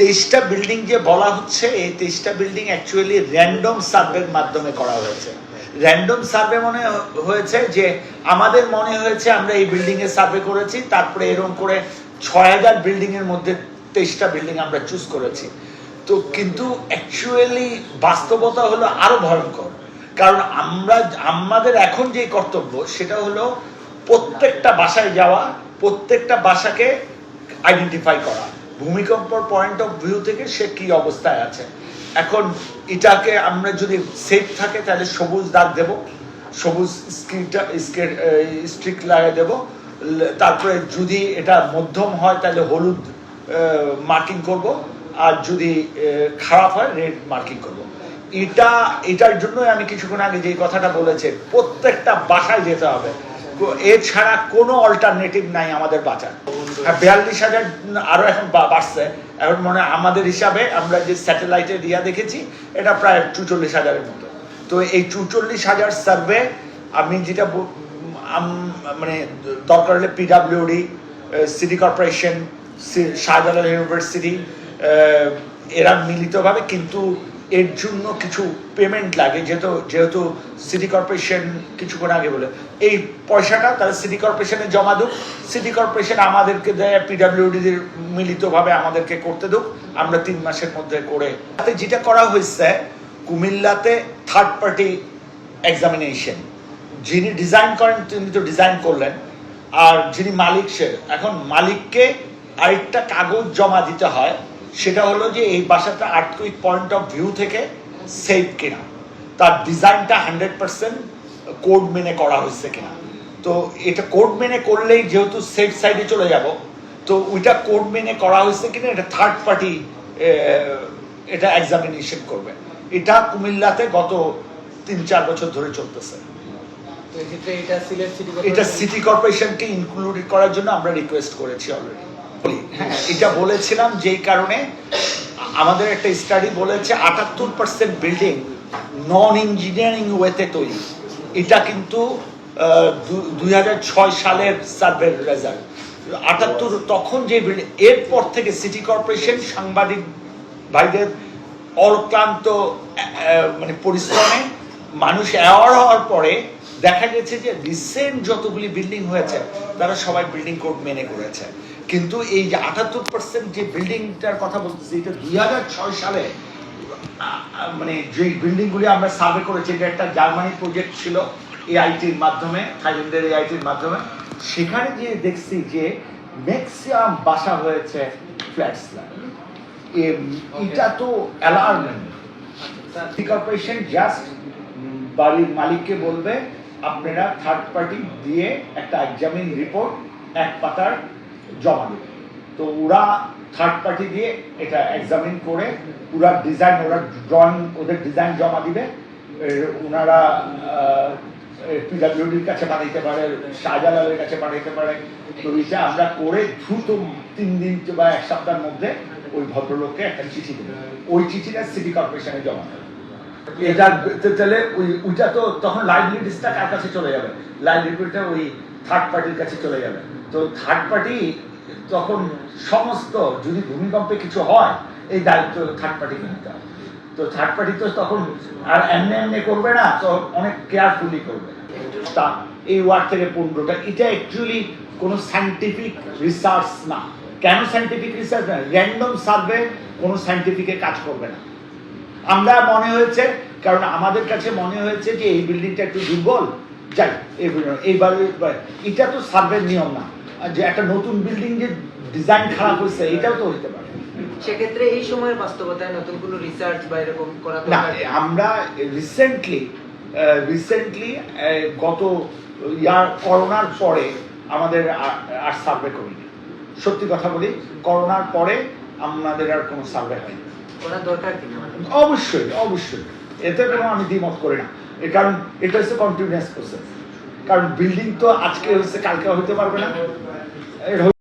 তেইশটা বিল্ডিং যে বলা হচ্ছে, এই তেইশটা বিল্ডিং অ্যাকচুয়ালি র্যান্ডম সার্ভের মাধ্যমে করা হয়েছে। র্যান্ডম সার্ভে মনে হয়েছে যে, আমাদের মনে হয়েছে আমরা এই বিল্ডিং এর সার্ভে করেছি, তারপরে এরকম করে ছয় হাজার বিল্ডিং এর মধ্যে তেইশটা বিল্ডিং আমরা চুজ করেছি। তো কিন্তু অ্যাকচুয়ালি বাস্তবতা হলো আরও ভয়ঙ্কর। কারণ আমরা, আমাদের এখন যে কর্তব্য, সেটা হলো প্রত্যেকটা বাসায় যাওয়া, প্রত্যেকটা বাসাকে আইডেন্টিফাই করা। ভূমিকম্পর পয়েন্ট অফ ভিউ থেকে সে কি অবস্থায় আছে? এখন এটাকে আমরা যদি সেফ থাকে, তাহলে সবুজ দাগ দেব, সবুজ স্ক্রিনটা স্ট্রিক লাগিয়ে দেব তারপরে যদি এটা মধ্যম হয়, তাহলে হলুদ মার্কিং করব, আর যদি খারাপ হয় রেড মার্কিং করব। এটা, এটার জন্যই আমি কিছুক্ষণ আগে যে কথাটা বলেছে, প্রত্যেকটা বাসায় যেতে হবে। এছাড়া কোনো অল্টারনেটিভ নাই আমাদের বাঁচার। হ্যাঁ বিয়াল্লিশ হাজার আরও এখন বাড়ছে। এখন মনে হয় আমাদের হিসাবে আমরা যে স্যাটেলাইটে দিয়া দেখেছি এটা প্রায় চুচল্লিশ হাজারের মতো। তো এই চুচল্লিশ হাজার সার্ভে আমি যেটা মানে দরকার হলে PWD city corporation Shahjalal university এরা মিলিতভাবে কিন্তু এর জন্য কিছু পেমেন্ট লাগে, যেহেতু যেহেতু সিটি কর্পোরেশন কিছুক্ষণ আগে বলে। এই পয়সাটা তারা সিটি কর্পোরেশনে জমা দুক সিটি কর্পোরেশন আমাদেরকে দেয় পিডাব্লিউডিদের মিলিতভাবে আমাদেরকে করতে দুক, আমরা তিন মাসের মধ্যে করে। তাতে যেটা করা হয়েছে, কুমিল্লাতে থার্ড পার্টি এক্সামিনেশন যিনি ডিজাইন করেন, তিনি তো ডিজাইন করলেন। আর যিনি মালিক সে, এখন মালিককে আরেকটা কাগজ জমা দিতে হয় সেটা হলো যে এই বাসাটা আর্থকুইক পয়েন্ট অফ ভিউ থেকে সেফ কিনা। তার ডিজাইনটা হান্ড্রেড পার্সেন্ট কোড মেনে করা হয়েছে কিনা। তো এটা কোড মেনে করলেই যেহেতু সেফ সাইডে চলে যাব তো ওইটা কোড মেনে করা হয়েছে কিনা এটা থার্ড পার্টি এটা এক্সামিনেশন করবে। এটা কুমিল্লাতে গত তিন চার বছর ধরে চলতেছে। এটা সিটি কর্পোরেশনকে ইনক্লুড করার জন্য আমরা রিকোয়েস্ট করেছি অলরেডি হ্যাঁ এটা বলেছিলাম যেই কারণে আমাদের একটা স্টাডি বলেছে আটাত্তর পার্সেন্ট বিল্ডিং নন ইঞ্জিনিয়ারিং ওয়েতে তৈরি। এটা কিন্তু দুই হাজার ছয় সালের সার্ভের রেজাল্ট আটাত্তর তখন যে বিল্ডিং এরপর থেকে সিটি কর্পোরেশন সাংবাদিক ভাইদের অক্লান্ত মানে পরিশ্রমে মানুষ অ্যাওয়ার হওয়ার পরে দেখা গেছে যে রিসেন্ট যতগুলি বিল্ডিং হয়েছে, তারা সবাই বিল্ডিং কোড মেনে করেছে। কিন্তু এই যে আটাত্তর পার্সেন্ট যে বিল্ডিংটার কথা বলতেছি এটা দুই হাজার ছয় সালে মানে যে বিল্ডিংগুলি আমরা সার্ভে করেছি এটা একটা জার্মানি প্রজেক্ট ছিল এআইটির মাধ্যমে থাইল্যান্ডের এআইটির মাধ্যমে। সেখানে গিয়ে দেখছি যে ম্যাক্সিমাম বাসা হয়েছে ফ্ল্যাট স্ল্যাব এটা তো অ্যালার্মিং সিটি কর্পোরেশন জাস্ট বাড়ির মালিককে বলবে আপনারা থার্ড পার্টি দিয়ে একটা এক্সামিন রিপোর্ট এক পাতার জমা দেবে। তো ওরা থার্ড পার্টি দিয়ে এটা এক্সামিন করে পুরা ডিজাইন ওরা ড্রয়িং ওদের ডিজাইন জমা দিবে। ওনারা পিডাব্লিউডির কাছে পাঠাইতে পারে শাহজালালের কাছে পাঠাইতে পারে। তো এটা আমরা করে দ্রুত তিন দিন বা এক সপ্তাহের মধ্যে ওই ভদ্রলোককে একটা চিঠি দেবে। ওই চিঠিটা সিটি কর্পোরেশনে জমা দেবে। এটা তাহলে ওই, ওইটা তো তখন লাইবিলিটিসটা কার কাছে চলে যাবে? লাইবিলিটিটা ওই থার্ড পার্টির কাছে চলে যাবে তো থার্ড পার্টি তখন সমস্ত যদি ভূমিকম্পে কিছু হয়, এই দায়িত্ব থার্ড পার্টিকে নিতে হবে। তো থার্ড পার্টি তো তখন আর এমনি এমনি করবে না, তো অনেক কেয়ারফুলি করবে। তা এই ওয়ার্ড থেকে পনেরোটা, এটা অ্যাকচুয়ালি কোনো সাইন্টিফিক রিসার্চ না। কেন সাইন্টিফিক রিসার্চ না? র্যান্ডম সার্ভে কোনো সাইন্টিফিকে কাজ করবে না। আমরা মনে হয়েছে, কারণ আমাদের কাছে মনে হয়েছে যে এই বিল্ডিংটা একটু দুর্বল। যাই এইবার এটা তো সার্ভের নিয়ম না। যে একটা নতুন বিল্ডিং যে ডিজাইন খারাপ হয়েছে এটাও তো হতে পারে। সেক্ষেত্রে এই সময়ের বাস্তবতায় নতুন কোনো রিসার্চ বা এরকম করা না আমরা রিসেন্টলি রিসেন্টলি গত ইয়ার করোনার পরে আমাদের আর- সার্ভে করিনি। সত্যি কথা বলি করোনার পরে আমাদের আর কোনো সার্ভে হয়নি। করা দরকার কিনা অবশ্যই অবশ্যই। এতে কোনো আমি দ্বিমত করি না। কারণ এটা হচ্ছে কন্টিনিউয়াস প্রসেস কারণ বিল্ডিং তো আজকে হচ্ছে কালকে হতে পারবে না।